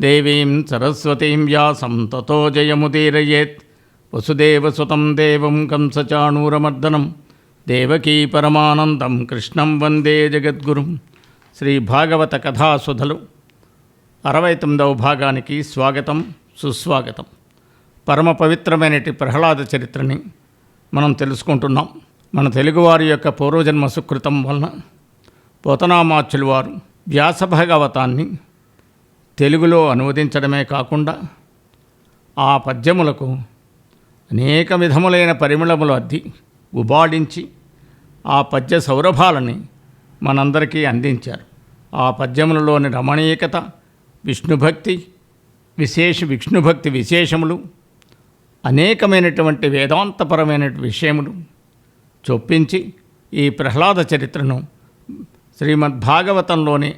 దేవీం సరస్వతీం వ్యాసం తతో జయముదీరయేత్ వసుదేవసుతం దేవం కంసచాణూరమర్దనం దేవకీ పరమానందం కృష్ణం వందే జగద్గురుం శ్రీ భాగవత కథాసుధలు అరవై తొమ్మిదవ భాగానికి స్వాగతం సుస్వాగతం పరమ పవిత్రమైనటి ప్రహ్లాద చరిత్రని మనం తెలుసుకుంటున్నాం. మన తెలుగువారి యొక్క పూర్వజన్మ సుకృతం వలన పోతనామాచులు వారు వ్యాస భాగవతాన్ని తెలుగులో అనువదించడమే కాకుండా ఆ పద్యములకు అనేక విధములైన పరిమళములు అద్ది ఉబాడించి ఆ పద్య సౌరభాలని మనందరికీ అందించారు. ఆ పద్యములలోని రమణీయకత విష్ణుభక్తి విశేష విష్ణుభక్తి విశేషములు అనేకమైనటువంటి వేదాంతపరమైన విషయములు చొప్పించి ఈ ప్రహ్లాద చరిత్రను శ్రీమద్భాగవతంలోని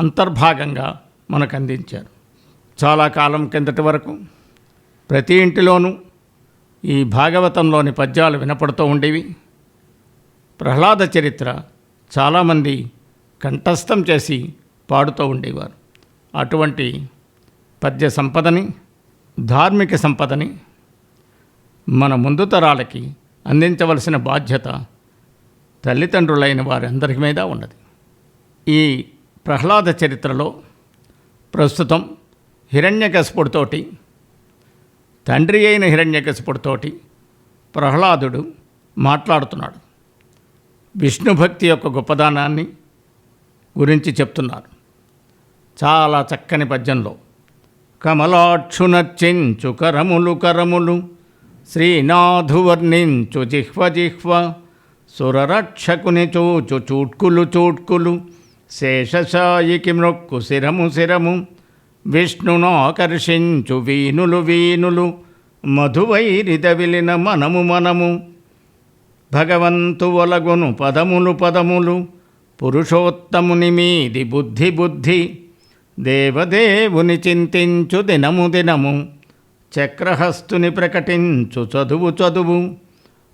అంతర్భాగంగా మనకు అందించారు చాలా కాలం కిందటి వరకు ప్రతి ఇంటిలోనూ ఈ భాగవతంలోని పద్యాలు వినపడుతూ ఉండేవి. ప్రహ్లాద చరిత్ర చాలామంది కంఠస్థం చేసి పాడుతూ ఉండేవారు. అటువంటి పద్య సంపదని ధార్మిక సంపదని మన ముందు తరాలకి అందించవలసిన బాధ్యత తల్లిదండ్రులైన వారందరి మీద ఉన్నది. ఈ ప్రహ్లాద చరిత్రలో ప్రస్తుతం హిరణ్యకశపుడితోటి తండ్రి అయిన హిరణ్యకశపుడితోటి ప్రహ్లాదుడు మాట్లాడుతున్నాడు. విష్ణు భక్తి యొక్క గొప్పదానాన్ని గురించి చెప్తున్నారు. చాలా చక్కని పద్యంలో కమలాక్షునర్చించు కరములు కరములు శ్రీనాథు వర్ణించు జిహ్వ జిహ్వ సురరక్షకుని చూచు చూట్కులు చూట్కులు శేషశాయికి మ్రొక్కు శిరము శిరము. విష్ణును ఆకర్షించు వీనులు వీనులు మధువైరిదవిలిన మనము మనము. భగవంతు ఒలగును పదములు పదములు. పురుషోత్తముని మీది బుద్ధి బుద్ధి. దేవదేవుని చింతించు దినము దినము. చక్రహస్తుని ప్రకటించు చదువు చదువు.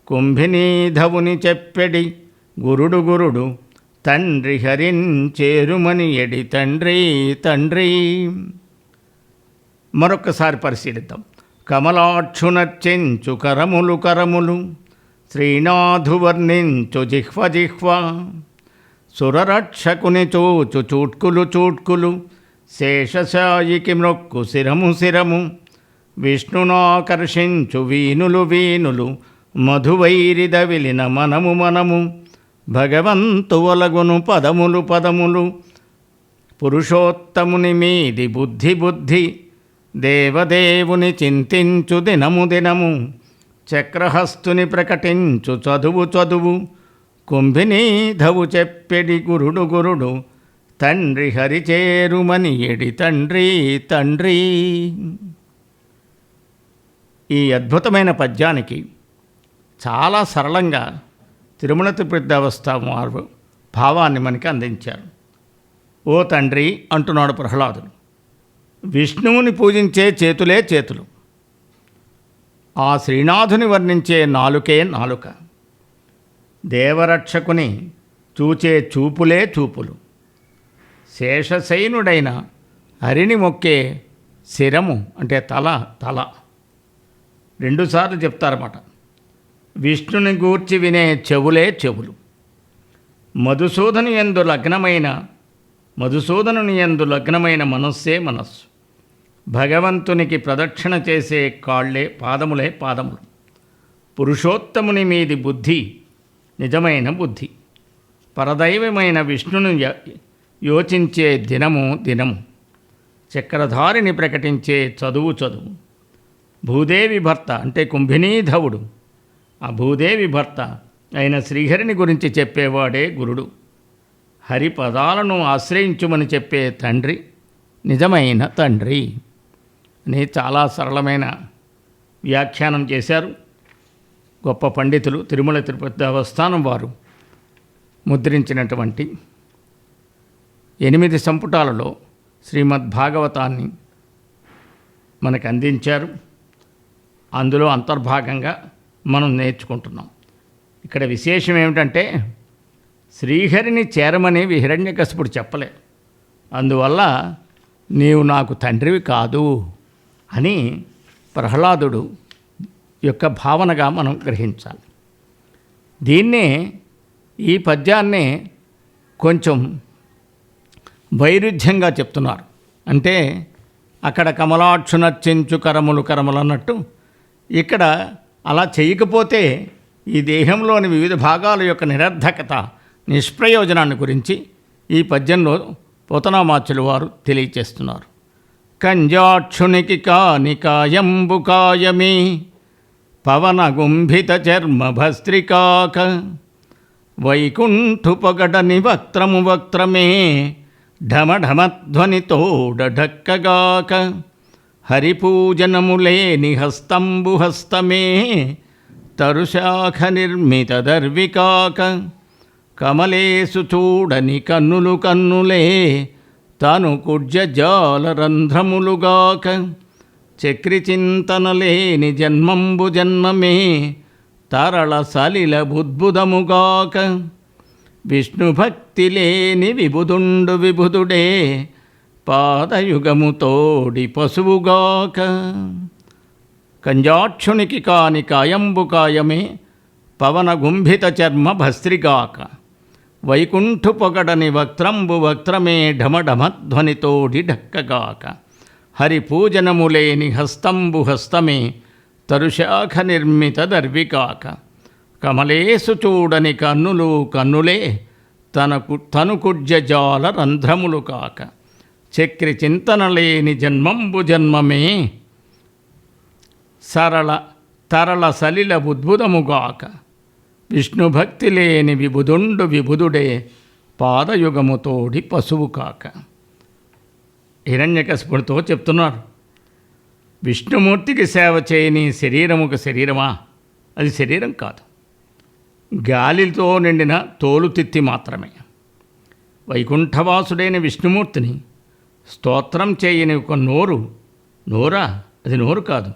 కుంభినీధవుని చెప్పెడి. గురుడు గురుడు. తండ్రి హరించేరుమని ఎడి తండ్రి తండ్రి మరొకసారి పరిశీలిద్దాం కమలాక్షునర్చించు కరములు కరములు శ్రీనాథు వర్ణించు జిహ్వ జిహ్వ సురరక్షకుని చూచు చూట్కులు చూట్కులు శేషశాయికి మ్రొక్కు శిరము శిరము విష్ణునాకర్షించు వీనులు వీనులు మధువైరిద విలిన మనము మనము భగవంతు ఒలగును పదములు పదములు. పురుషోత్తముని మీది బుద్ధి బుద్ధి. దేవదేవుని చింతించు దినము దినము. చక్రహస్తుని ప్రకటించు చదువు చదువు. కుంభినీధవు చెప్పెడి గురుడు గురుడు. తండ్రి హరిచేరుమని ఎడి తండ్రి తండ్రి. ఈ అద్భుతమైన పద్యానికి చాలా సరళంగా తిరుమల తిరుపతివస్థ వారు భావాన్ని మనకి అందించారు. ఓ తండ్రి అంటున్నాడు ప్రహ్లాదుడు విష్ణువుని పూజించే చేతులే చేతులు ఆ శ్రీనాథుని వర్ణించే నాలుకే నాలుక దేవరక్షకుని చూచే చూపులే చూపులు శేషశైనుడైన హరిని మొక్కే శిరము అంటే తల తల. రెండుసార్లు చెప్తారన్నమాట. విష్ణుని గూర్చి వినే చెవులే చెవులు. మధుసూదను ఎందు లగ్నమైన మధుసూదనుని ఎందు లగ్నమైన మనస్సే మనస్సు. భగవంతునికి ప్రదక్షిణ చేసే కాళ్ళే పాదములే పాదములు. పురుషోత్తముని మీది బుద్ధి నిజమైన బుద్ధి. పరదైవమైన విష్ణును యోచించే దినము దినము. చక్రధారిని ప్రకటించే చదువు చదువు. భూదేవి భర్త అంటే కుంభినీధవుడు ఆ భూదేవి భర్త అయిన శ్రీహరిని గురించి చెప్పేవాడే గురుడు. హరి పదాలను ఆశ్రయించుమని చెప్పే తండ్రి నిజమైన తండ్రి అని చాలా సరళమైన వ్యాఖ్యానం చేశారు. గొప్ప పండితులు తిరుమల తిరుపతి దేవస్థానం వారు ముద్రించినటువంటి ఎనిమిది సంపుటాలలో శ్రీమద్ భాగవతాన్ని మనకు అందించారు. అందులో అంతర్భాగంగా మనం నేర్చుకుంటున్నాం. ఇక్కడ విశేషం ఏమిటంటే శ్రీహరిని చేరమని హిరణ్యకశపుడు చెప్పలే. అందువల్ల నీవు నాకు తండ్రివి కాదు అని ప్రహ్లాదుడు యొక్క భావనగా మనం గ్రహించాలి. దీన్నే ఈ పద్యాన్నే కొంచెం వైరుధ్యంగా చెప్తున్నారు. అంటే అక్కడ కమలాక్షునర్చించు కరములు కరములు అన్నట్టు ఇక్కడ అలా చేయకపోతే ఈ దేహంలోని వివిధ భాగాల యొక్క నిరర్ధకత నిష్ప్రయోజనాన్ని గురించి ఈ పద్యంలో పోతనామాచులు వారు తెలియచేస్తున్నారు. కంజాక్షునికి కాని కాయంబు కాయమే పవన గుంభిత చర్మ భస్త్రికాక వైకుంఠు పొగడని వక్త్రము వక్త్రమే ఢమఢమధ్వనితోడఢక్కగాక. హరిపూజనములేని హస్తంబు హస్తమే తరుశాఖ నిర్మిత దర్వికాక కమలేసు చూడని కన్నులు కన్నులే తను కుడ్య చక్రి చింతనలేని జన్మంబు జన్మమే తరళ సలిల బుద్భుదముగాక విష్ణుభక్తి లేని విబుదుండు విబుదుడే పాదయుగము తోడి పశువుగాక. కంజాక్షునికి కాని కాయంబు కాయమే పవన గుంభిత చర్మ భస్త్రిగాక. వైకుంఠు పొగడని వక్త్రంబు వక్త్రమే ఢమఢమధ్వనితోడి ఢక్కగాక. హరి పూజనములేని హస్తంబు హస్తమే తరుశాఖ నిర్మిత దర్వికాక కమలేసు చూడని కన్నులు కన్నులే తనకు తను కుడ్యజాల రంధ్రములు కాక చక్రి చింతన లేని జన్మంబు జన్మమే. సరళ తరళ సలిల ఉద్భుతముగాక విష్ణు భక్తి లేని విబుధుండు విబుధుడే పాదయుగముతోడి పశువు కాక. హిరణ్యకస్పుడితో చెప్తున్నారు విష్ణుమూర్తికి సేవ చేయని శరీరముకు శరీరమా? అది శరీరం కాదు. గాలితో నిండిన తోలుతిత్తి మాత్రమే. వైకుంఠవాసుడైన విష్ణుమూర్తిని స్తోత్రం చేయని ఒక నోరు నోరా? అది నోరు కాదు.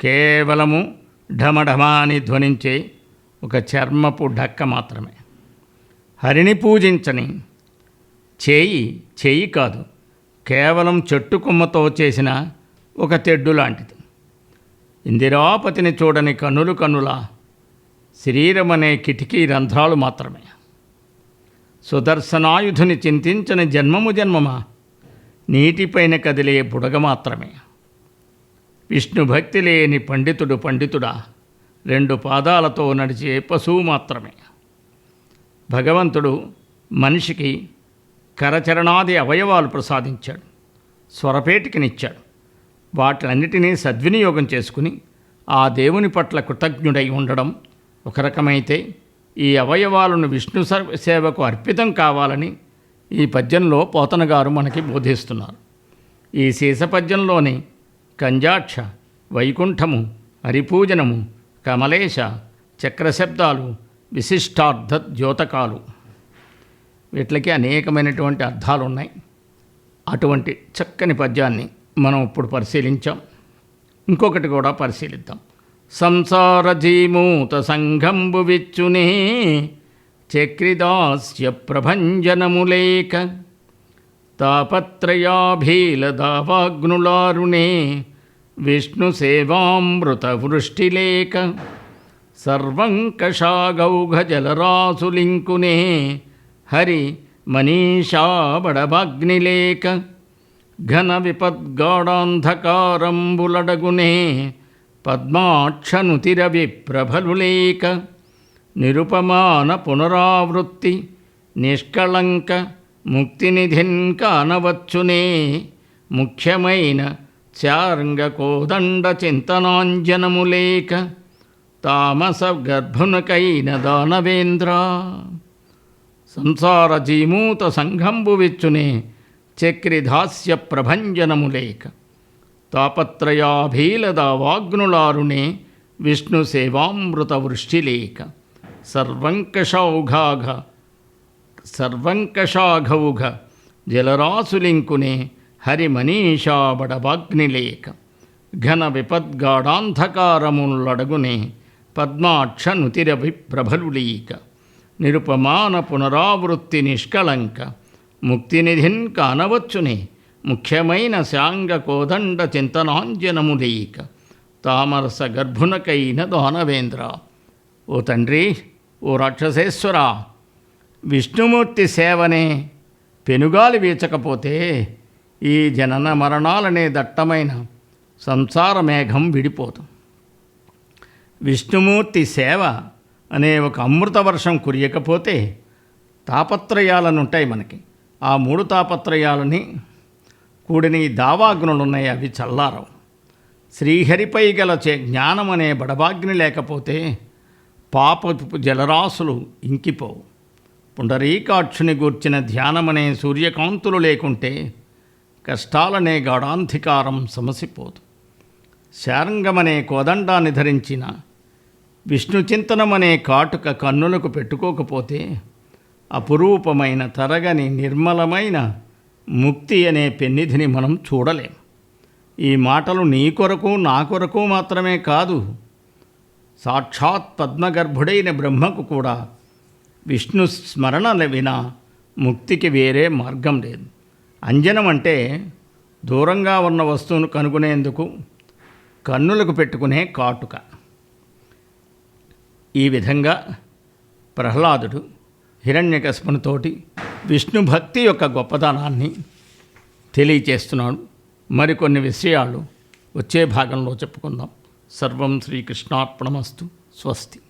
కేవలము ఢమఢమా అని ధ్వనించే ఒక చర్మపు ఢక్క మాత్రమే. హరిని పూజించని చేయి చేయి కాదు. కేవలం చెట్టు కొమ్మతో చేసిన ఒక తెడ్డు లాంటిది. ఇందిరాపతిని చూడని కన్నులు కన్నులా శరీరమనే కిటికీ రంధ్రాలు మాత్రమే. సుదర్శనాయుధుని చింతించని జన్మము జన్మమా? నీటిపైన కదిలే బుడగ మాత్రమే. విష్ణు భక్తి లేని పండితుడు పండితుడా రెండు పాదాలతో నడిచే పశువు మాత్రమే. భగవంతుడు మనిషికి కరచరణాది అవయవాలు ప్రసాదించాడు స్వరపేటికనిచ్చాడు. వాటిలన్నిటినీ సద్వినియోగం చేసుకుని ఆ దేవుని పట్ల కృతజ్ఞుడై ఉండడం ఒక రకమైతే ఈ అవయవాలను విష్ణు సేవకు అర్పితం కావాలని ఈ పద్యంలో పోతన గారు మనకి బోధిస్తున్నారు. ఈ శీసపద్యంలోని కంజాక్ష వైకుంఠము హరిపూజనము కమలేశ చక్రశబ్దాలు విశిష్టార్థ ద్యోతకాలు. వీటికి అనేకమైనటువంటి అర్థాలు ఉన్నాయి అటువంటి చక్కని పద్యాన్ని మనం ఇప్పుడు పరిశీలించాం. ఇంకొకటి కూడా పరిశీలిద్దాం. సంసార జీమూత సంఘంబు విచ్చునే చక్రిదాస్య ప్రభంజనములేక తాపత్రయాభీలదావాగ్నులారుణే విష్ణు సేవామృత వృష్టిలేక హరి మనీషాబడభగ్నిలేక ఘన విపద్గాఢాంధకారంబులడగునే పద్మాక్షనుతిరవి ప్రభలులేక నిరుపమాన పునరావృత్తి నిష్కళంక ముక్తినిధిన్ కానవచ్చునే ముఖ్యమైన చార్ంగకోదండ చింతనాంజనములేక తామస గర్భునకైన దానవేంద్ర. సంసార జీమూత సంఘంబు విచ్చునే చక్రిధాస్య ప్రభంజనములేక తాపత్రయాభీలదావాగ్నులారుణే విష్ణు సేవామృత వృష్టిలేక సర్వంకషౌఘాఘ సర్వంకషాఘౌఘ జలరాసులింకునే హరిమనీషా బడవాగ్నిలేక ఘన విపద్గాఢాంధకారములడగునే పద్మాక్ష నుతిరవి ప్రభలులీక నిరుపమాన పునరావృత్తి నిష్కళంక ముక్తినిధిన్ కానవచ్చునే ముఖ్యమైన శాంగ కోదండ చింతనాంజనములీక తామరస గర్భునకైన దానవేంద్ర ఓ తండ్రి ఓ రాక్షసేశ్వర విష్ణుమూర్తి సేవనే పెనుగాలి వీచకపోతే ఈ జనన మరణాలనే దట్టమైన సంసార మేఘం విడిపోదు విష్ణుమూర్తి సేవ అనే ఒక అమృత వర్షం కురియకపోతే తాపత్రయాలను ఉంటాయి మనకి. ఆ మూడు తాపత్రయాలని కూడిన ఈ దావాగ్నులు ఉన్నాయి అవి చల్లారవు. శ్రీహరిపై గల చే జ్ఞానం అనే బడబాగ్ని లేకపోతే పాప జలరాశులు ఇంకిపోవు. పుండరీకాక్షుని గూర్చిన ధ్యానమనే సూర్యకాంతులు లేకుంటే కష్టాలనే గాఢాంధికారం సమసిపోదు. శారంగమనే కోదండాన్ని ధరించిన విష్ణు చింతనమనే కాటుక కన్నులకు పెట్టుకోకపోతే అపురూపమైన తరగని నిర్మలమైన ముక్తి అనే పెన్నిధిని మనం చూడలేం. ఈ మాటలు నీ కొరకు నా కొరకు మాత్రమే కాదు సాక్షాత్ పద్మగర్భుడైన బ్రహ్మకు కూడా విష్ణు స్మరణ వినా ముక్తికి వేరే మార్గం లేదు. అంజనం అంటే దూరంగా ఉన్న వస్తువును కనుగొనేందుకు కన్నులకు పెట్టుకునే కాటుక. ఈ విధంగా ప్రహ్లాదుడు హిరణ్యకశపునితోటి విష్ణు భక్తి యొక్క గొప్పతనాన్ని తెలియచేస్తున్నాడు. మరికొన్ని విషయాలు వచ్చే భాగంలో చెప్పుకుందాం. సర్వం శ్రీకృష్ణార్పణమస్తు. స్వస్తి.